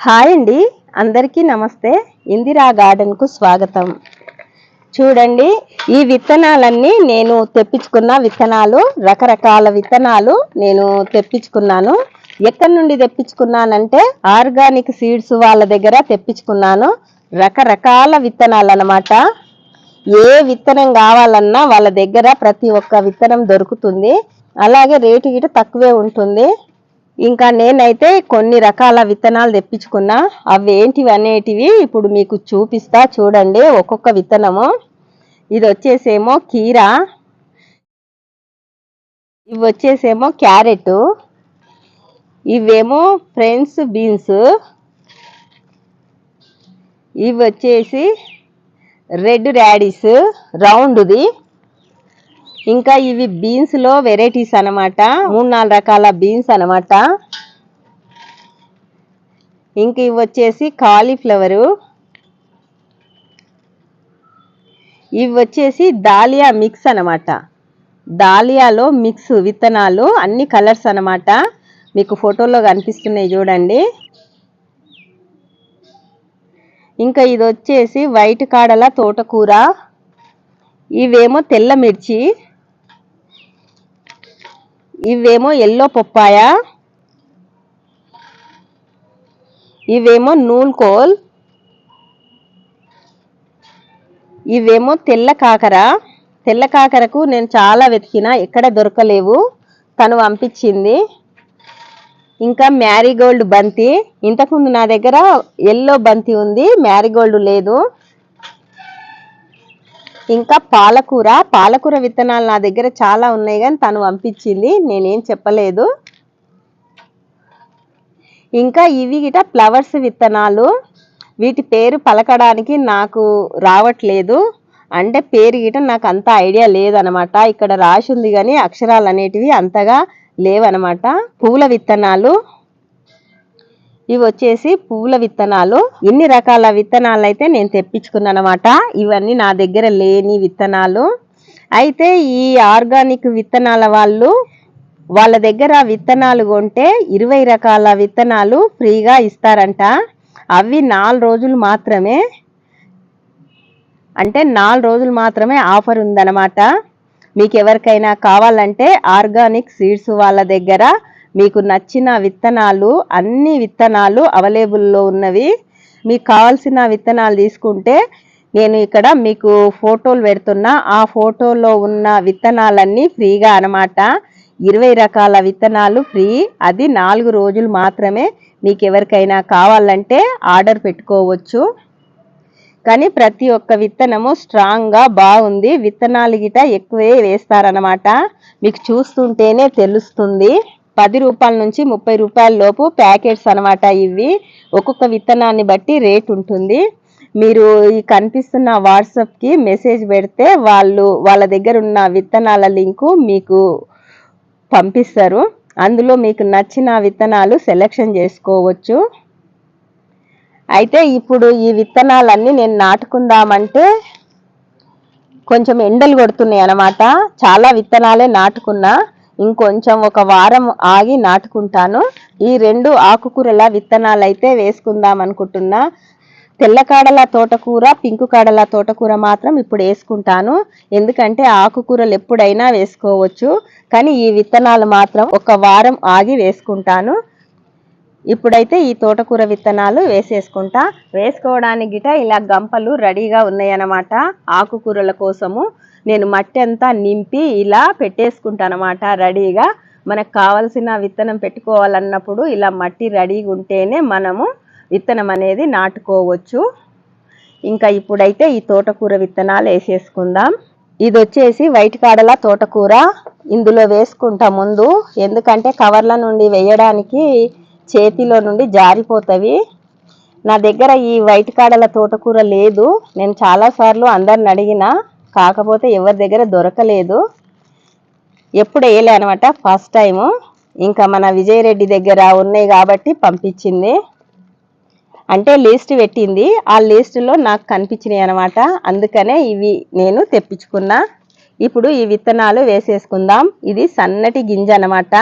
Hi అండి. అందరికీ నమస్తే. ఇందిరా గార్డెన్కు స్వాగతం. చూడండి ఈ విత్తనాలన్నీ నేను తెప్పించుకున్న విత్తనాలు రకరకాల విత్తనాలు నేను తెప్పించుకున్నాను. ఎక్కడి నుండి తెప్పించుకున్నానంటే ఆర్గానిక్ సీడ్స్ వాళ్ళ దగ్గర తెప్పించుకున్నాను. రకరకాల విత్తనాలు అన్నమాట ఏ విత్తనం కావాలన్నా వాళ్ళ దగ్గర ప్రతి ఒక్క విత్తనం దొరుకుతుంది. అలాగే రేటు గిట తక్కువే ఉంటుంది. ఇంకా నేనైతే కొన్ని రకాల విత్తనాలు తెప్పించుకున్నా. అవి ఏంటివి అనేటివి ఇప్పుడు మీకు చూపిస్తా చూడండి. ఒక్కొక్క విత్తనము. ఇది వచ్చేసేమో కీరా. ఇవి వచ్చేసేమో క్యారెట్. ఇవేమో ఫ్రెండ్స్ బీన్స్. ఇవి వచ్చేసి రెడ్ ర్యాడిస్ రౌండ్ది. ఇంకా ఇవి బీన్స్లో వెరైటీస్ అన్నమాట. మూడు నాలుగు రకాల బీన్స్ అనమాట ఇంక ఇవి వచ్చేసి కాలీఫ్లవరు ఇవి వచ్చేసి దాలియా మిక్స్ అన్నమాట. దాలియాలో మిక్స్ విత్తనాలు అన్ని కలర్స్ అనమాట మీకు ఫోటోలో కనిపిస్తున్నాయి చూడండి. ఇంకా ఇది వచ్చేసి వైట్ కాడల తోటకూర. ఇవేమో తెల్ల మిర్చి. ఇవేమో ఎల్లో పప్పాయ. ఇవేమో నూల్కోల్ ఇవేమో తెల్ల కాకర. తెల్ల కాకరకు నేను చాలా వెతికినా ఎక్కడ దొరకలేవు. తను పంపించింది. ఇంకా మ్యారీగోల్డ్ బంతి. ఇంతకుముందు నా దగ్గర ఎల్లో బంతి ఉంది మ్యారీగోల్డ్ లేదు. ఇంకా పాలకూర పాలకూర విత్తనాలు నా దగ్గర చాలా ఉన్నాయి కానీ తను పంపించింది. నేనేం చెప్పలేదు. ఇంకా ఇవి గిట ఫ్లవర్స్ విత్తనాలు. వీటి పేరు పలకడానికి నాకు రావట్లేదు. అంటే పేరు గిట నాకు అంత ఐడియా లేదనమాట. ఇక్కడ రాసి ఉంది కానీ అక్షరాలు అనేటివి అంతగా లేవనమాట. పూల విత్తనాలు. ఇవి వచ్చేసి పువ్వుల విత్తనాలు. ఇన్ని రకాల విత్తనాలు అయితే నేను తెప్పించుకున్నాను అనమాట ఇవన్నీ నా దగ్గర లేని విత్తనాలు. అయితే ఈ ఆర్గానిక్ విత్తనాల వాళ్ళు వాళ్ళ దగ్గర విత్తనాలు కొంటే ఇరవై రకాల విత్తనాలు ఫ్రీగా ఇస్తారంట. అవి నాలుగు రోజులు మాత్రమే అంటే నాలుగు రోజులు మాత్రమే ఆఫర్ ఉందన్నమాట. మీకు ఎవరికైనా కావాలంటే ఆర్గానిక్ సీడ్స్ వాళ్ళ దగ్గర మీకు నచ్చిన విత్తనాలు అన్ని విత్తనాలు అవైలబుల్లో ఉన్నవి. మీకు కావాల్సిన విత్తనాలు తీసుకుంటే నేను ఇక్కడ మీకు ఫోటోలు పెడుతున్నా. ఆ ఫోటోలో ఉన్న విత్తనాలన్నీ ఫ్రీగా అనమాట ఇరవై రకాల విత్తనాలు ఫ్రీ. అది నాలుగు రోజులు మాత్రమే మీకు ఎవరికైనా కావాలంటే ఆర్డర్ పెట్టుకోవచ్చు. కానీ ప్రతి ఒక్క విత్తనము స్ట్రాంగ్గా బాగుంది. విత్తనాలు గిట ఎక్కువే వేస్తారనమాట మీకు చూస్తుంటేనే తెలుస్తుంది. పది రూపాయల నుంచి ముప్పై రూపాయల లోపు ప్యాకెట్స్ అనమాట ఇవి. ఒక్కొక్క విత్తనాన్ని బట్టి రేట్ ఉంటుంది. మీరు ఈ కనిపిస్తున్న వాట్సాప్కి మెసేజ్ పెడితే వాళ్ళు వాళ్ళ దగ్గర ఉన్న విత్తనాల లింకు మీకు పంపిస్తారు. అందులో మీకు నచ్చిన విత్తనాలు సెలెక్షన్ చేసుకోవచ్చు. అయితే ఇప్పుడు ఈ విత్తనాలన్నీ నేను నాటుకుందామంటే కొంచెం ఎండలు కొడుతున్నాయి అన్నమాట. చాలా విత్తనాలే నాటుకున్నా. ఇంకొంచెం ఒక వారం ఆగి నాటుకుంటాను. ఈ రెండు ఆకుకూరల విత్తనాలు అయితే వేసుకుందాం అనుకుంటున్నా. తెల్లకాడల తోటకూర పింకు కాడల తోటకూర మాత్రం ఇప్పుడు వేసుకుంటాను. ఎందుకంటే ఆకుకూరలు ఎప్పుడైనా వేసుకోవచ్చు. కానీ ఈ విత్తనాలు మాత్రం ఒక వారం ఆగి వేసుకుంటాను. ఇప్పుడైతే ఈ తోటకూర విత్తనాలు వేసేసుకుంటా. వేసుకోవడానికి గిట ఇలా గంపలు రెడీగా ఉన్నాయన్నమాట. ఆకుకూరల కోసము. నేను మట్టి అంతా నింపి ఇలా పెట్టేసుకుంటాను అనమాట రెడీగా. మనకు కావలసిన విత్తనం పెట్టుకోవాలన్నప్పుడు ఇలా మట్టి రెడీగా ఉంటేనే మనము విత్తనం అనేది నాటుకోవచ్చు. ఇంకా ఇప్పుడైతే ఈ తోటకూర విత్తనాలు వేసేసుకుందాం. ఇది వచ్చేసి వైట్ కాడల తోటకూర. ఇందులో వేసుకుంటా ముందు. ఎందుకంటే కవర్ల నుండి వేయడానికి చేతిలో నుండి జారిపోతవి. నా దగ్గర ఈ వైట్ కాడల తోటకూర లేదు. నేను చాలాసార్లు అందరిని అడిగిన కాకపోతే ఎవరి దగ్గర దొరకలేదు. ఎప్పుడు వేయలే అనమాట ఫస్ట్ టైము ఇంకా మన విజయరెడ్డి దగ్గర ఉన్నాయి కాబట్టి పంపించింది. అంటే లిస్ట్ పెట్టింది. ఆ లిస్టులో నాకు కనిపించినాయి అనమాట అందుకనే ఇవి నేను తెప్పించుకున్నా. ఇప్పుడు ఈ విత్తనాలు వేసేసుకుందాం. ఇది సన్నటి గింజ అనమాట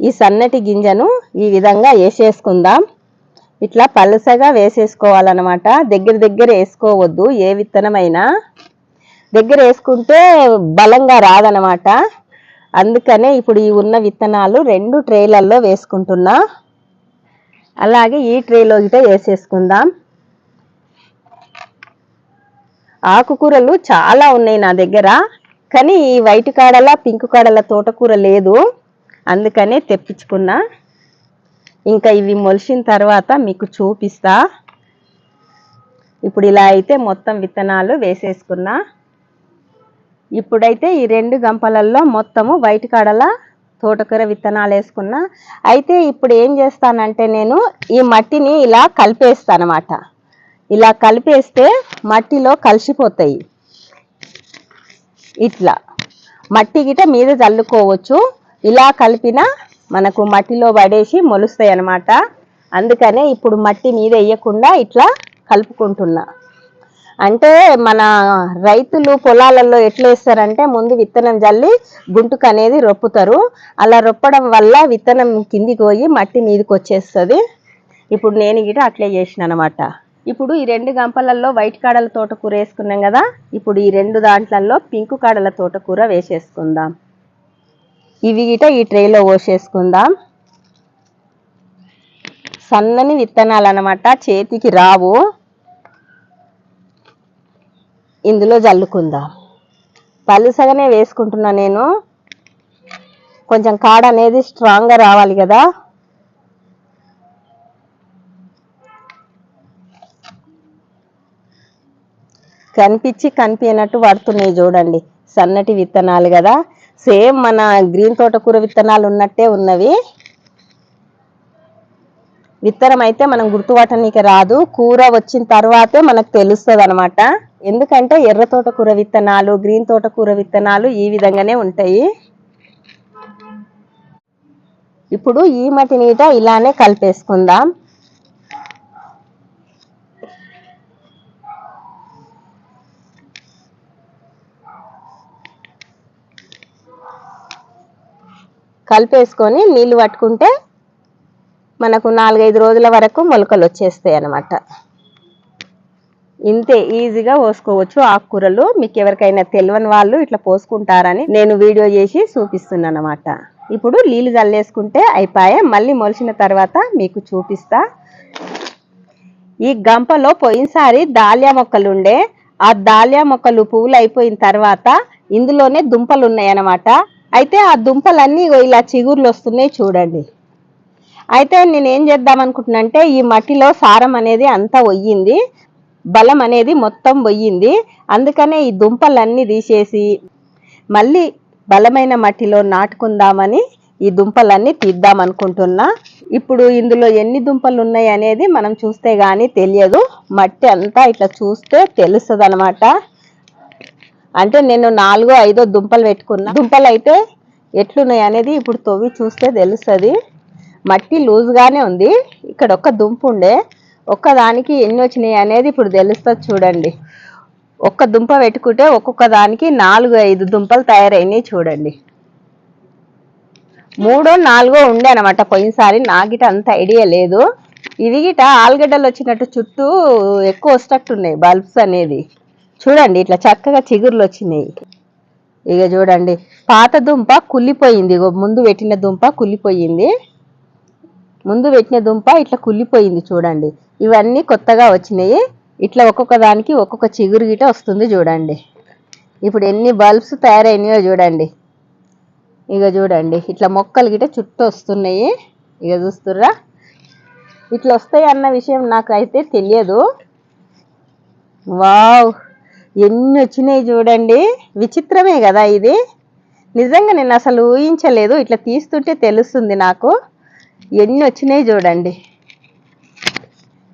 ఈ సన్నటి గింజను ఈ విధంగా వేసేసుకుందాం. ఇట్లా పలుసగా వేసేసుకోవాలన్నమాట. దగ్గర దగ్గర వేసుకోవద్దు. ఏ విత్తనమైనా దగ్గర వేసుకుంటే బలంగా రాదనమాట అందుకనే ఇప్పుడు ఈ ఉన్న విత్తనాలు రెండు ట్రేలల్లో వేసుకుంటున్నా. అలాగే ఈ ట్రేలో గిట వేసేసుకుందాం. ఆకుకూరలు చాలా ఉన్నాయి నా దగ్గర. కానీ ఈ వైట్ కాడల పింక్ కాడల తోటకూర లేదు. అందుకనే తెప్పించుకున్నా. ఇంకా ఇవి మొలిసిన తర్వాత మీకు చూపిస్తా. ఇప్పుడు ఇలా అయితే మొత్తం విత్తనాలు వేసేసుకున్నా. ఇప్పుడైతే ఈ రెండు గంపలల్లో మొత్తము వైట్ కాడల తోటకూర విత్తనాలు వేసుకున్నా. అయితే ఇప్పుడు ఏం చేస్తానంటే నేను ఈ మట్టిని ఇలా కలిపేస్తానమాట ఇలా కలిపేస్తే మట్టిలో కలిసిపోతాయి. ఇట్లా. మట్టి గిట మీద చల్లుకోవచ్చు. ఇలా కలిపిన మనకు మట్టిలో పడేసి మొలుస్తాయి అన్నమాట. అందుకనే ఇప్పుడు మట్టి మీద వేయకుండా ఇట్లా కలుపుకుంటున్నా. అంటే మన రైతులు పొలాలలో ఎట్లా వేస్తారంటే ముందు విత్తనం జల్లి గుంటుకు అనేది రొప్పుతారు. అలా రొప్పడం వల్ల విత్తనం కిందికి పోయి మట్టి మీదకి వచ్చేస్తుంది. ఇప్పుడు నేను గిట అట్లే చేసిన అనమాట ఇప్పుడు ఈ రెండు గంపలలో వైట్ కాడల తోటకూర వేసుకున్నాం కదా ఇప్పుడు ఈ రెండు దాంట్లలో పింక్ కాడల తోటకూర వేసేసుకుందాం. ఇవి గిట ఈ ట్రేలో పోసేసుకుందాం. సన్నని విత్తనాలు అనమాట చేతికి రావు. ఇందులో జల్లుకుందాం. పలుసగానే వేసుకుంటున్నా నేను. కొంచెం కాడ అనేది స్ట్రాంగ్గా రావాలి కదా. కనిపించి కనిపించినట్టు పడుతున్నాయి చూడండి. సన్నటి విత్తనాలు కదా. సేమ్ మన గ్రీన్ తోటకూర విత్తనాలు ఉన్నట్టే ఉన్నవి. విత్తనం అయితే మనం గుర్తుపట్టడానికి రాదు. కూర వచ్చిన తర్వాతే మనకు తెలుస్తుంది అనమాట ఎందుకంటే ఎర్ర తోటకూర విత్తనాలు గ్రీన్ తోటకూర విత్తనాలు ఈ విధంగానే ఉంటాయి. ఇప్పుడు ఈ మట్టి నీట ఇలానే కలిపేసుకుందాం. కలిపేసుకొని నీళ్ళు పట్టుకుంటే మనకు నాలుగైదు రోజుల వరకు మొలకలు వచ్చేస్తాయి అన్నమాట. ఇంతే ఈజీగా పోసుకోవచ్చు ఆకుకూరలు. మీకు ఎవరికైనా తెలియని వాళ్ళు ఇట్లా పోసుకుంటారని నేను వీడియో చేసి చూపిస్తున్నాను అనమాట ఇప్పుడు నీళ్ళు చల్లేసుకుంటే అయిపోయా. మళ్ళీ మొలిచిన తర్వాత మీకు చూపిస్తా. ఈ గంపలో పోయినసారి దాలియా మొక్కలు ఉండే ఆ దాలియా మొక్కలు పువ్వులు అయిపోయిన తర్వాత ఇందులోనే దుంపలు ఉన్నాయి అయితే ఆ దుంపలన్నీ ఇలా చిగుర్లు వస్తున్నాయి చూడండి. అయితే నేను ఏం చేద్దాం అనుకుంటున్నా అంటే ఈ మట్టిలో సారం అనేది అంతా వయ్యింది బలం అనేది మొత్తం పోయింది అందుకనే ఈ దుంపలన్నీ తీసేసి మళ్ళీ బలమైన మట్టిలో నాటుకుందామని ఈ దుంపలన్నీ తీద్దాం అనుకుంటున్నా ఇప్పుడు ఇందులో ఎన్ని దుంపలు ఉన్నాయి అనేది మనం చూస్తే కానీ తెలియదు. మట్టి అంతా ఇట్లా చూస్తే తెలుస్తుంది అనమాట అంటే నేను నాలుగో ఐదో దుంపలు పెట్టుకున్నా. దుంపలు అయితే ఎట్లున్నాయి అనేది ఇప్పుడు తవ్వి చూస్తే తెలుస్తుంది. మట్టి లూజ్గానే ఉంది. ఇక్కడ ఒక్క దుంప ఉండే. ఒక్కదానికి ఎన్ని వచ్చినాయి అనేది ఇప్పుడు తెలుస్తుంది చూడండి. ఒక్క దుంప పెట్టుకుంటే ఒక్కొక్క దానికి నాలుగు ఐదు దుంపలు తయారైనాయి చూడండి. మూడో నాలుగో ఉండే అనమాట పోయినసారి నాగిట అంత ఐడియా లేదు. ఇది గిట ఆలుగడ్డలు వచ్చినట్టు చుట్టూ ఎక్కువ వస్తట్టున్నాయి బల్బ్స్ అనేది. చూడండి ఇట్లా చక్కగా చిగుర్లు వచ్చినాయి. ఇక చూడండి పాత దుంప కుళ్ళిపోయింది. ముందు పెట్టిన దుంప కుళ్ళిపోయింది. ముందు పెట్టిన దుంప ఇట్లా కుళ్ళిపోయింది చూడండి. ఇవన్నీ కొత్తగా వచ్చినాయి. ఇట్లా ఒక్కొక్క దానికి ఒక్కొక్క చిగురు గిట వస్తుంది చూడండి. ఇప్పుడు ఎన్ని బల్బ్స్ తయారైనాయో చూడండి. ఇక చూడండి. ఇట్లా మొక్కలు గిట చుట్టూ వస్తున్నాయి. ఇక చూస్తుర్రా. ఇట్లా వస్తాయి అన్న విషయం నాకు అయితే తెలియదు. వావ్! ఎన్ని వచ్చినాయి చూడండి. విచిత్రమే కదా ఇది. నిజంగా నేను అసలు ఊహించలేదు. ఇట్లా తీస్తుంటే తెలుస్తుంది నాకు. ఎన్ని వచ్చినాయి చూడండి.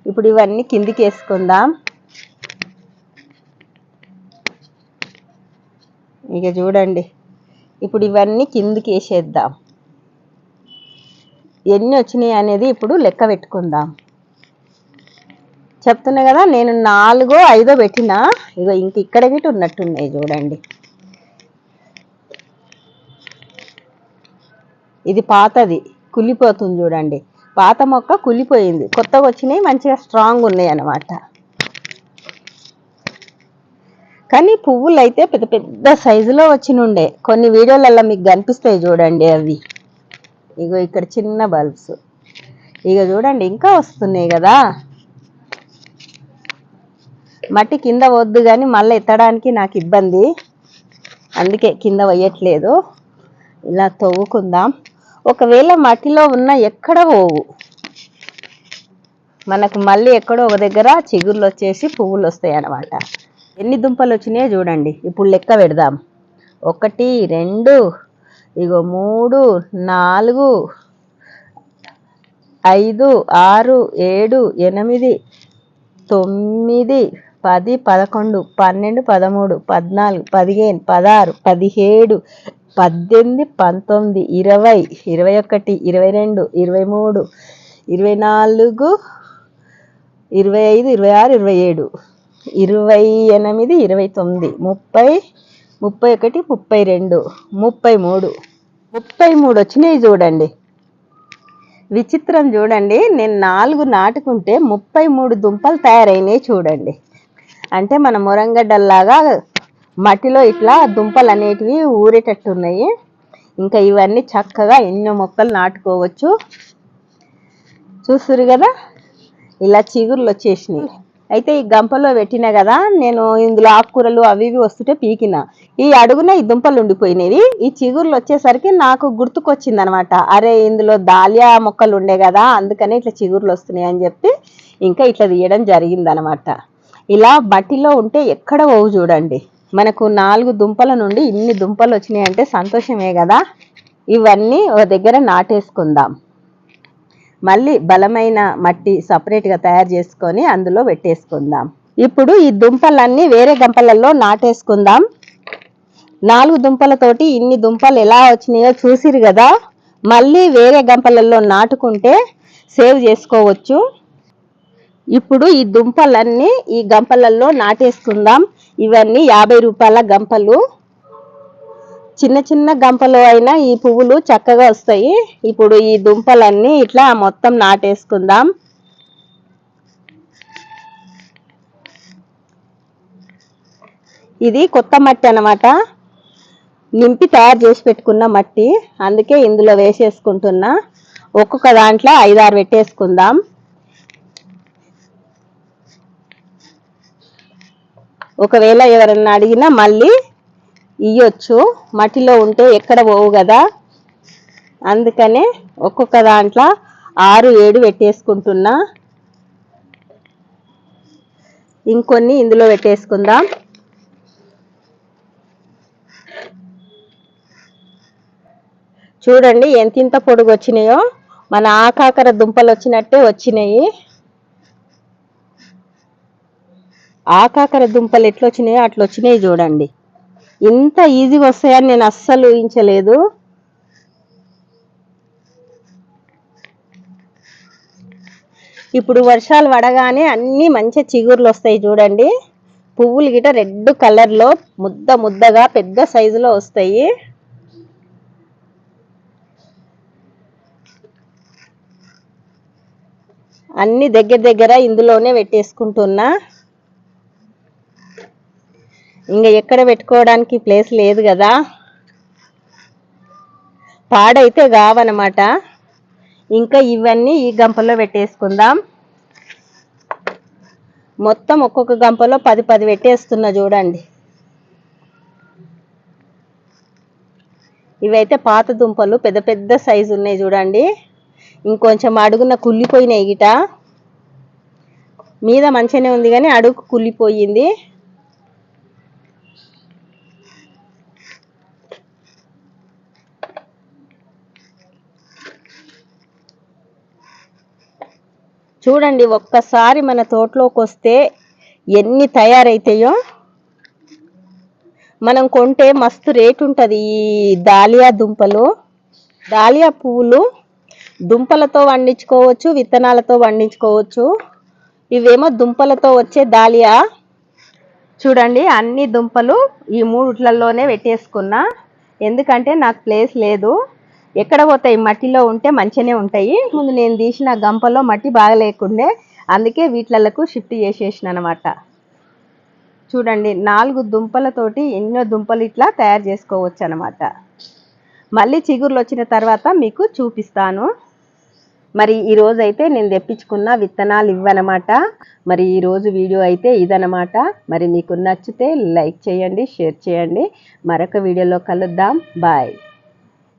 ఇప్పుడు ఇవన్నీ కిందికి వేసుకుందాం. ఇక చూడండి. ఇప్పుడు ఇవన్నీ కిందికి వేసేద్దాం. ఎన్ని వచ్చినాయి అనేది ఇప్పుడు లెక్క పెట్టుకుందాం. చెప్తున్నా కదా నేను నాలుగో ఐదో పెట్టినా ఇగో ఇంక ఇక్కడ గిట్ట ఉన్నట్టున్నాయి చూడండి. ఇది పాతది. కుళ్ళిపోతుంది చూడండి. పాత మొక్క కులిపోయింది కొత్తగా వచ్చినాయి మంచిగా స్ట్రాంగ్ ఉన్నాయి అన్నమాట. కానీ పువ్వులు అయితే పెద్ద పెద్ద సైజులో వచ్చినుండే. కొన్ని వీడియోలలో మీకు కనిపిస్తాయి చూడండి అవి. ఇగో ఇక్కడ చిన్న బల్బ్స్ ఇక చూడండి ఇంకా వస్తున్నాయి కదా. మట్టి కింద వద్దు కానీ మళ్ళీ ఎత్తడానికి నాకు ఇబ్బంది. అందుకే కింద వేయట్లేదు ఇలా తవ్వుకుందాం. ఒకవేళ మట్టిలో ఉన్న ఎక్కడ పోవు. మనకు మళ్ళీ ఎక్కడో ఒక దగ్గర చిగుర్లు వచ్చేసి పువ్వులు వస్తాయి అన్నమాట ఎన్ని దుంపలు వచ్చినాయో చూడండి. ఇప్పుడు లెక్క పెడదాం. ఒకటి రెండు ఇగో మూడు నాలుగు ఐదు ఆరు ఏడు ఎనిమిది తొమ్మిది పది పదకొండు పన్నెండు పదమూడు పద్నాలుగు పదిహేను పదహారు పదిహేడు పద్దెనిమిది పంతొమ్మిది ఇరవై ఇరవై ఒకటి ఇరవై రెండు ఇరవై మూడు ఇరవై నాలుగు ఇరవై ఐదు ఇరవై ఆరు ఇరవై ఏడు ఇరవై ఎనిమిది ఇరవై తొమ్మిది ముప్పై ముప్పై ఒకటి ముప్పై రెండు ముప్పై మూడు ముప్పై మూడు వచ్చినాయి చూడండి. విచిత్రం చూడండి. నేను నాలుగు నాటుకుంటే ముప్పై మూడు దుంపలు తయారైనాయి చూడండి. అంటే మన మురంగడ్డల్లాగా మట్టిలో ఇట్లా దుంపలు అనేటివి ఊరేటట్టున్నాయి. ఇంకా ఇవన్నీ చక్కగా ఎన్నో మొక్కలు నాటుకోవచ్చు. చూస్తురు కదా? ఇలా చిగుర్లు వచ్చేసినాయి. అయితే ఈ గంపలో పెట్టినా కదా నేను ఇందులో ఆకుకూరలు అవి ఇవి వస్తుంటే పీకిన. ఈ అడుగున ఈ దుంపలు ఉండిపోయినవి. ఈ చిగుర్లు వచ్చేసరికి నాకు గుర్తుకొచ్చింది అనమాట అరే ఇందులో దాలియా మొక్కలు ఉండే కదా అందుకనే ఇట్లా చిగుర్లు వస్తున్నాయి అని చెప్పి ఇంకా ఇట్లా తీయడం జరిగింది అనమాట ఇలా మట్టిలో ఉంటే ఎక్కడ పోవు చూడండి. మనకు నాలుగు దుంపల నుండి ఇన్ని దుంపలు వచ్చినాయి అంటే సంతోషమే కదా? ఇవన్నీ ఒక దగ్గర నాటేసుకుందాం. మళ్ళీ బలమైన మట్టి సపరేట్గా తయారు చేసుకొని అందులో పెట్టేసుకుందాం. ఇప్పుడు ఈ దుంపలన్నీ వేరే గంపలలో నాటేసుకుందాం. నాలుగు దుంపలతోటి ఇన్ని దుంపలు ఎలా వచ్చినాయో చూసిరు కదా? మళ్ళీ వేరే గంపలలో నాటుకుంటే సేవ్ చేసుకోవచ్చు. ఇప్పుడు ఈ దుంపలన్నీ ఈ గంపలలో నాటేసుకుందాం. ఇవన్నీ యాభై రూపాయల గంపలు. చిన్న చిన్న గంపలు అయినా ఈ పువ్వులు చక్కగా వస్తాయి. ఇప్పుడు ఈ దుంపలన్నీ ఇట్లా మొత్తం నాటేసుకుందాం. ఇది కొత్త మట్టి అన్నమాట. నింపి తయారు చేసి పెట్టుకున్న మట్టి. అందుకే ఇందులో వేసేసుకుంటున్నా. ఒక్కొక్క దాంట్లో ఐదారు పెట్టేసుకుందాం. ఒకవేళ ఎవరన్నా అడిగినా మళ్ళీ ఇయ్యొచ్చు. మట్టిలో ఉంటే ఎక్కడ పోవు కదా. అందుకనే ఒక్కొక్క దాంట్లో ఆరు ఏడు పెట్టేసుకుంటున్నా. ఇంకొన్ని ఇందులో పెట్టేసుకుందాం. చూడండి ఎంతింత పొడుగు వచ్చినాయో మన ఆకాకర దుంపలు వచ్చినట్టే వచ్చినాయి. ఆకాకర దుంపలు ఎట్లా వచ్చినాయో అట్లా వచ్చినాయి చూడండి. ఇంత ఈజీగా వస్తాయని నేను అస్సలు ఊహించలేదు. ఇప్పుడు వర్షాలు పడగానే అన్నీ మంచి చిగుర్లు వస్తాయి చూడండి. పువ్వులు గిట రెడ్ కలర్లో ముద్ద ముద్దగా పెద్ద సైజులో వస్తాయి. అన్ని దగ్గర దగ్గర ఇందులోనే పెట్టేసుకుంటున్నా. ఇంకా ఎక్కడ పెట్టుకోవడానికి ప్లేస్ లేదు కదా. పాడైతే కావనమాట ఇంకా ఇవన్నీ ఈ గంపలో పెట్టేసుకుందాం. మొత్తం ఒక్కొక్క గంపలో పది పది పెట్టేస్తున్నా చూడండి. ఇవైతే పాత దుంపలు పెద్ద పెద్ద సైజు ఉన్నాయి చూడండి. ఇంకొంచెం అడుగున కుళ్ళిపోయినాయి గిట మీద మంచిగానే ఉంది కానీ అడుగు కుళ్ళిపోయింది. చూడండి ఒక్కసారి మన తోటలోకి వస్తే ఎన్ని తయారైతాయో. మనం కొంటే మస్తు రేట్ ఉంటుంది ఈ దాలియా దుంపలు. దాలియా పువ్వులు దుంపలతో వండించుకోవచ్చు విత్తనాలతో వండించుకోవచ్చు. ఇవేమో దుంపలతో వచ్చే దాలియా. చూడండి అన్ని దుంపలు ఈ మూడుట్లలోనే పెట్టేసుకున్నా. ఎందుకంటే నాకు ప్లేస్ లేదు. ఎక్కడ పోతాయి? మట్టిలో ఉంటే మంచిగానే ఉంటాయి. ముందు నేను తీసిన గంపలో మట్టి బాగలేకుండే అందుకే వీటిలకు షిఫ్ట్ చేసేసిన అనమాట చూడండి నాలుగు దుంపలతోటి ఎన్నో దుంపలు ఇట్లా తయారు చేసుకోవచ్చు అనమాట మళ్ళీ చిగుర్లు వచ్చిన తర్వాత మీకు చూపిస్తాను. మరి ఈరోజు అయితే నేను తెప్పించుకున్న విత్తనాలు ఇవ్వనమాట. మరి ఈరోజు వీడియో అయితే ఇదనమాట మరి మీకు నచ్చితే లైక్ చేయండి షేర్ చేయండి. మరొక వీడియోలో కలుద్దాం. బాయ్.